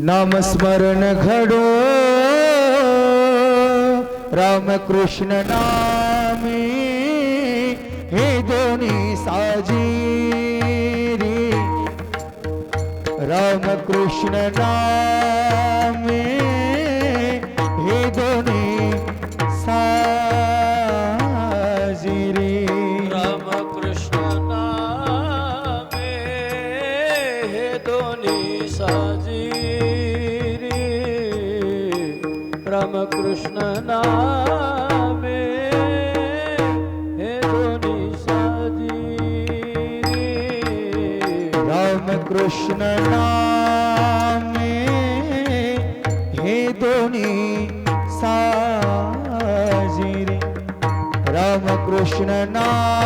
नामस्मरण घडो रामकृष्ण नामी हे दोन्ही साजीरी. रामकृष्ण नामी हे दोन्ही साजीरी. रामकृष्ण कृष्ण नामे हे दोन्ही साजी राम कृष्ण नामे हे दोन्ही साजिरी. राम कृष्ण नाम.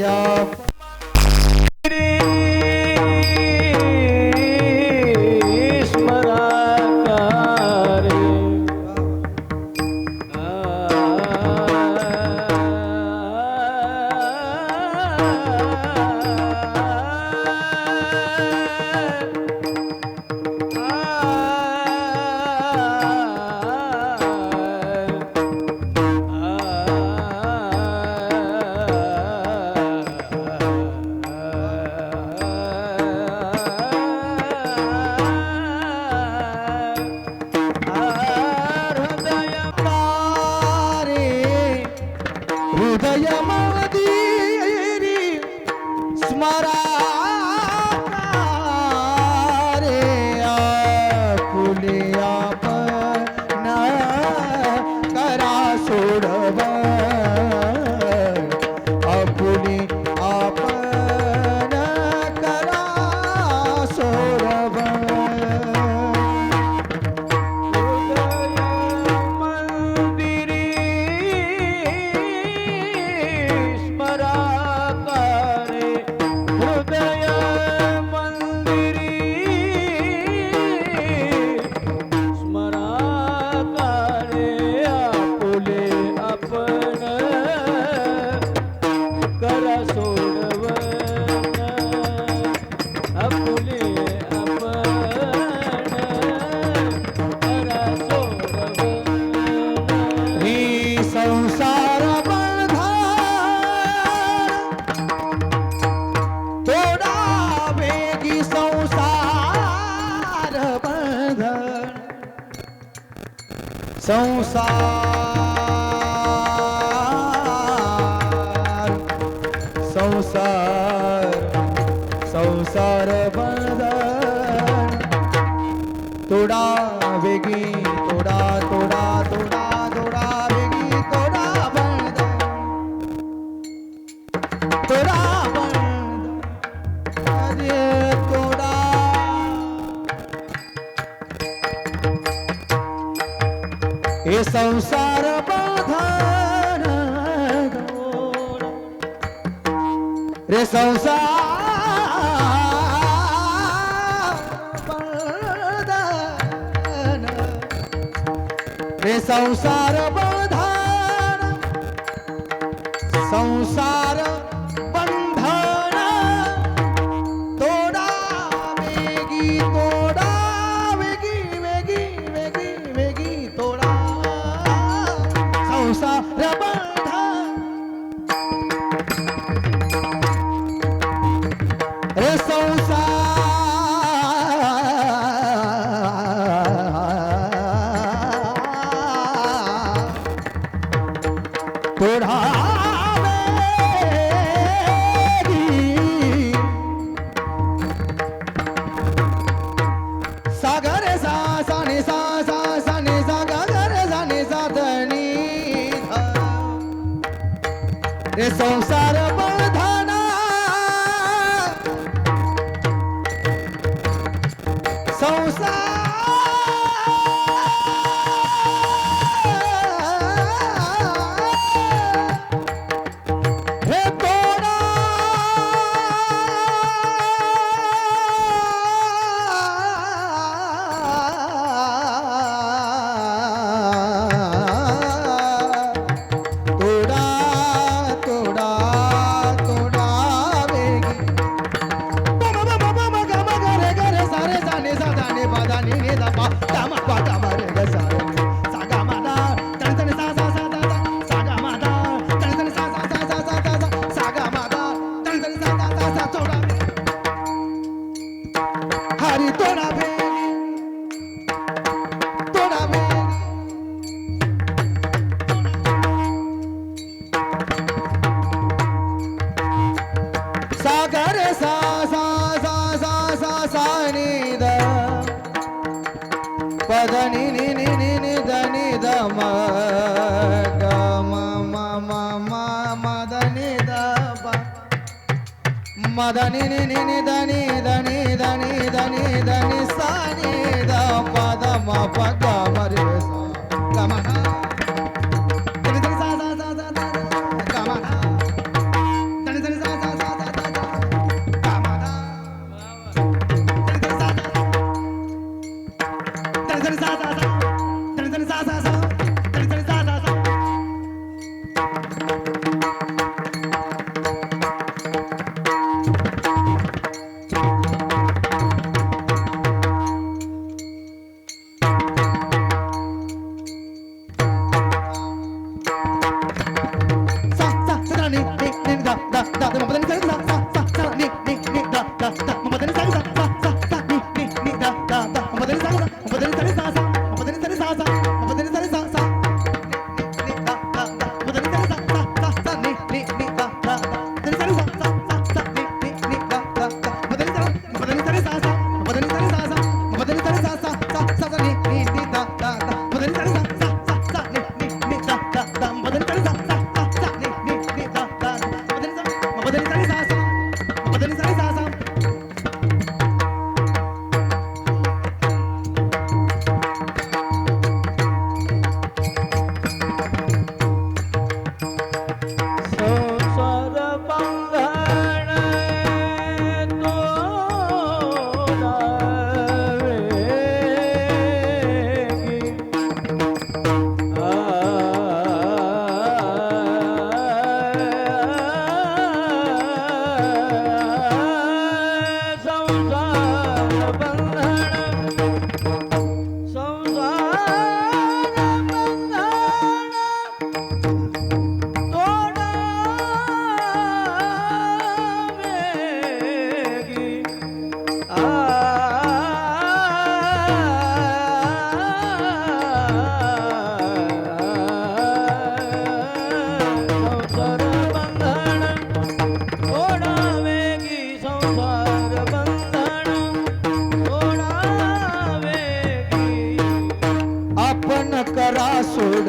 या São Salvo. अरे संसार बळधार संसार São Sa தாமா பாட்டா దని నిని దని దని దని దని దని సాని ద పద మ పద காசுட